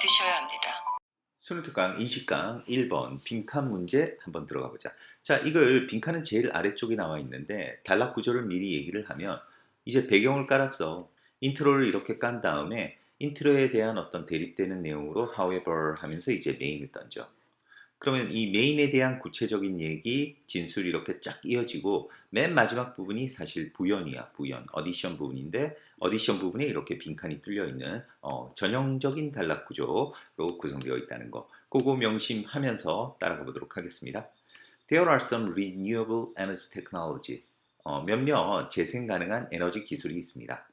믿으셔야 합니다. 수능 특강 20강 1번 빈칸 문제 한번 들어가 보자. 자, 이걸 빈칸은 제일 아래쪽에 나와 있는데 단락 구조를 미리 얘기를 하면 이제 배경을 깔았어. 인트로를 이렇게 깐 다음에 인트로에 대한 어떤 대립되는 내용으로 however 하면서 이제 메인을 던져. 그러면 이 메인에 대한 구체적인 얘기, 진술이 이렇게 쫙 이어지고 맨 마지막 부분이 사실 부연이야, 부연. 어디션 부분인데 어디션 부분에 이렇게 빈칸이 뚫려 있는 어, 전형적인 단락 구조로 구성되어 있다는 거. 그거 명심하면서 따라가 보도록 하겠습니다. There are some renewable energy technology. 어, 몇몇 재생 가능한 에너지 기술이 있습니다.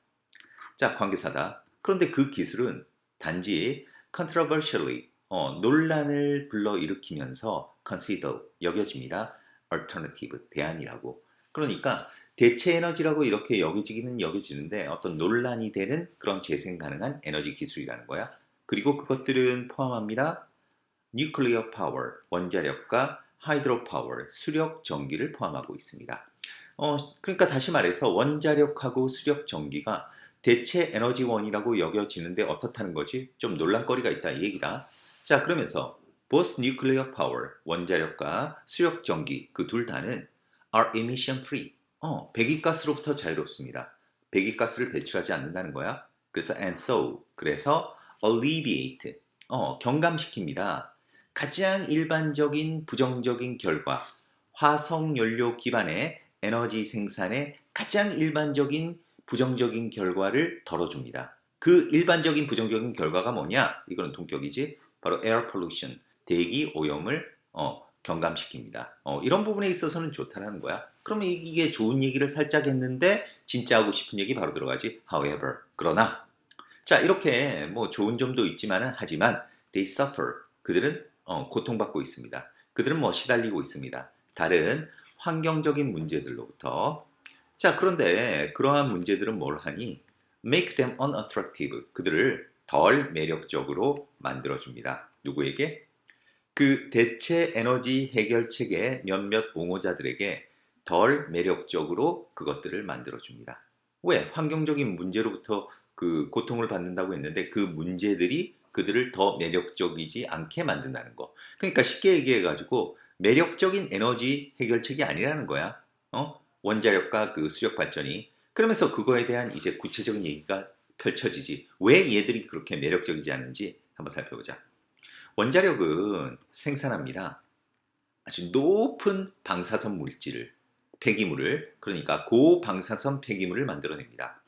자, 관계사다. 그런데 그 기술은 단지 controversially 어, 논란을 불러일으키면서 consider 여겨집니다. alternative 대안이라고. 그러니까 대체 에너지라고 이렇게 여겨지기는 여겨지는데 어떤 논란이 되는 그런 재생 가능한 에너지 기술이라는 거야. 그리고 그것들은 포함합니다. nuclear power 원자력과 hydro power 수력 전기를 포함하고 있습니다. 어, 그러니까 다시 말해서 원자력하고 수력 전기가 대체 에너지원이라고 여겨지는데 어떻다는 거지? 좀 논란거리가 있다 이 얘기다. 자 그러면서 both nuclear power 원자력과 수력 전기 그 둘 다는 are emission free. 어, 배기가스로부터 자유롭습니다. 배기가스를 배출하지 않는다는 거야. 그래서 and so 그래서 alleviate 어, 경감시킵니다. 가장 일반적인 부정적인 결과 화석 연료 기반의 에너지 생산의 가장 일반적인 부정적인 결과를 덜어줍니다. 그 일반적인 부정적인 결과가 뭐냐? 이거는 동격이지. 바로 air pollution, 대기 오염을 어, 경감시킵니다. 어, 이런 부분에 있어서는 좋다는 거야. 그러면 이게 좋은 얘기를 살짝 했는데 진짜 하고 싶은 얘기 바로 들어가지. However, 그러나 자 이렇게 뭐 좋은 점도 있지만은 하지만 they suffer 그들은 어, 고통받고 있습니다. 그들은 뭐 시달리고 있습니다. 다른 환경적인 문제들로부터 자 그런데 그러한 문제들은 뭘 하니 make them unattractive 그들을 덜 매력적으로 만들어줍니다. 누구에게? 그 대체 에너지 해결책의 몇몇 옹호자들에게 덜 매력적으로 그것들을 만들어줍니다. 왜? 환경적인 문제로부터 그 고통을 받는다고 했는데 그 문제들이 그들을 더 매력적이지 않게 만든다는 거. 그러니까 쉽게 얘기해가지고 매력적인 에너지 해결책이 아니라는 거야. 어? 원자력과 그 수력 발전이. 그러면서 그거에 대한 이제 구체적인 얘기가 펼쳐지지. 왜 얘들이 그렇게 매력적이지 않은지 한번 살펴보자. 원자력은 생산합니다. 아주 높은 방사선 물질을, 폐기물을, 그러니까 고방사선 폐기물을 만들어냅니다.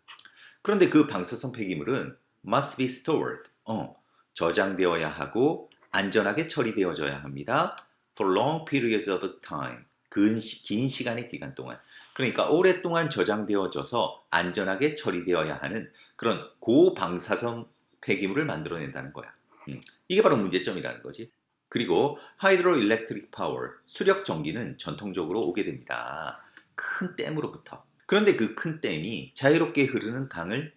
그런데 그 방사선 폐기물은 must be stored, 어, 저장되어야 하고 안전하게 처리되어져야 합니다. for long periods of time, 긴, 긴 시간의 기간 동안. 그러니까 오랫동안 저장되어져서 안전하게 처리되어야 하는 그런 고방사선 폐기물을 만들어낸다는 거야. 음, 이게 바로 문제점이라는 거지. 그리고 하이드로 일렉트릭 파워, 수력 전기는 전통적으로 오게 됩니다. 큰 댐으로부터. 그런데 그 큰 댐이 자유롭게 흐르는 강을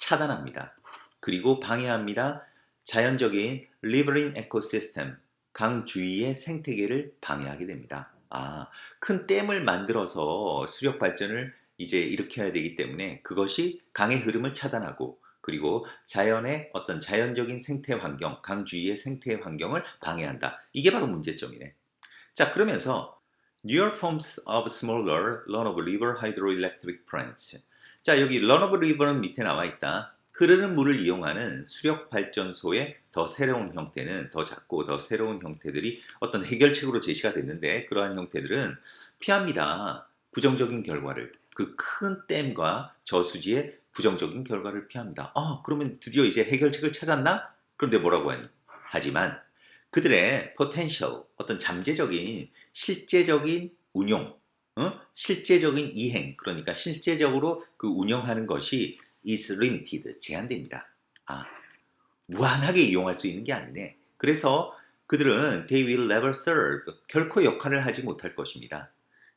차단합니다. 그리고 방해합니다. 자연적인 리버린 에코시스템, 강 주위의 생태계를 방해하게 됩니다. 아, 큰 댐을 만들어서 수력 발전을 이제 일으켜야 되기 때문에 그것이 강의 흐름을 차단하고 그리고 자연의 어떤 자연적인 생태 환경, 강 주위의 생태 환경을 방해한다. 이게 바로 문제점이네. 자, 그러면서 newer forms of smaller run-of-river hydroelectric plants. 자, 여기 run-of-river는 밑에 나와 있다. 흐르는 물을 이용하는 수력 발전소의 더 새로운 형태는 더 작고 더 새로운 형태들이 어떤 해결책으로 제시가 됐는데 그러한 형태들은 피합니다. 부정적인 결과를 그 큰 댐과 저수지의 부정적인 결과를 피합니다. 아, 그러면 드디어 이제 해결책을 찾았나? 그런데 뭐라고 하니? 하지만 그들의 potential, 어떤 잠재적인 실제적인 운용, 어? 실제적인 이행, 그러니까 실제적으로 그 운영하는 것이 is limited, 제한됩니다. 아, 무한하게 이용할 수 있는 게 아니네. 그래서 그들은 they will never serve, 결코 역할을 하지 못할 것입니다.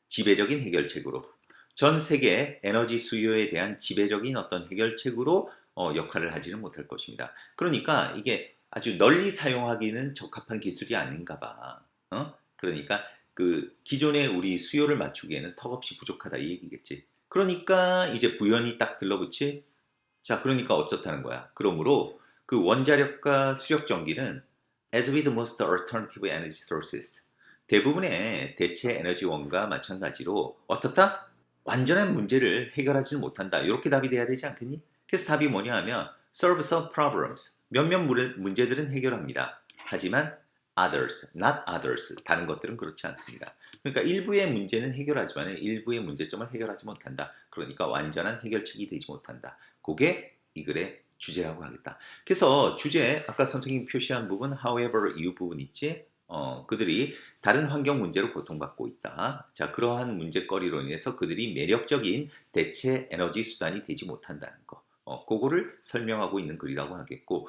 지배적인 해결책으로. 전 세계 에너지 수요에 대한 지배적인 어떤 해결책으로 어, 역할을 하지는 못할 것입니다. 그러니까 이게 아주 널리 사용하기는 적합한 기술이 아닌가 봐. 어? 그러니까 그 기존의 우리 수요를 맞추기에는 턱없이 부족하다 이 얘기겠지. 그러니까 이제 부연이 딱 들러붙이 자 그러니까 어떻다는 거야. 그러므로 그 원자력과 수력 전기는 as with most alternative energy sources 대부분의 대체 에너지원과 마찬가지로 어떻다? 완전한 문제를 해결하지는 못한다. 이렇게 답이 돼야 되지 않겠니? 그래서 답이 뭐냐 하면 solve some problems. 몇몇 문- 문제들은 해결합니다. 하지만 others, not others. 다른 것들은 그렇지 않습니다. 그러니까 일부의 문제는 해결하지만 일부의 문제점을 해결하지 못한다. 그러니까 완전한 해결책이 되지 못한다. 그게 이 글의 주제라고 하겠다. 그래서 주제 아까 선생님이 표시한 부분 however 이 부분 있지? 어, 그들이 다른 환경 문제로 고통받고 있다. 자, 그러한 문제거리로 인해서 그들이 매력적인 대체 에너지 수단이 되지 못한다는 거. 어, 그거를 설명하고 있는 글이라고 하겠고.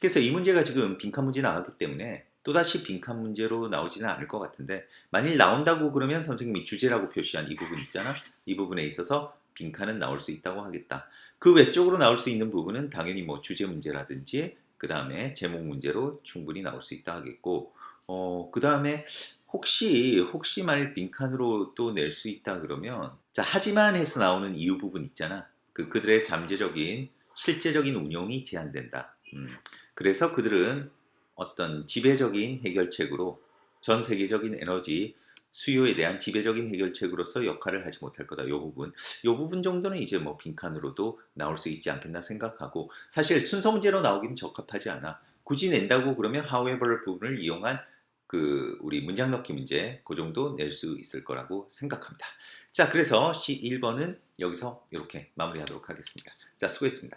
그래서 이 문제가 지금 빈칸 문제 나왔기 때문에 또다시 빈칸 문제로 나오지는 않을 것 같은데 만일 나온다고 그러면 선생님이 주제라고 표시한 이 부분 있잖아. 이 부분에 있어서 빈칸은 나올 수 있다고 하겠다. 그 외적으로 나올 수 있는 부분은 당연히 뭐 주제 문제라든지 그 다음에 제목 문제로 충분히 나올 수 있다 하겠고 어, 그 다음에 혹시 혹시 만일 빈칸으로 또 낼 수 있다 그러면 자 하지만 해서 나오는 이유 부분 있잖아. 그 그들의 잠재적인 실제적인 운용이 제한된다. 음, 그래서 그들은 어떤 지배적인 해결책으로 전 세계적인 에너지 수요에 대한 지배적인 해결책으로서 역할을 하지 못할 거다. 이 부분, 이 부분 정도는 이제 뭐 빈칸으로도 나올 수 있지 않겠나 생각하고 사실 순서 문제로 나오기는 적합하지 않아. 굳이 낸다고 그러면 however 부분을 이용한 그 우리 문장 넣기 문제 그 정도 낼 수 있을 거라고 생각합니다. 자, 그래서 C1번은 여기서 이렇게 마무리하도록 하겠습니다. 자, 수고했습니다.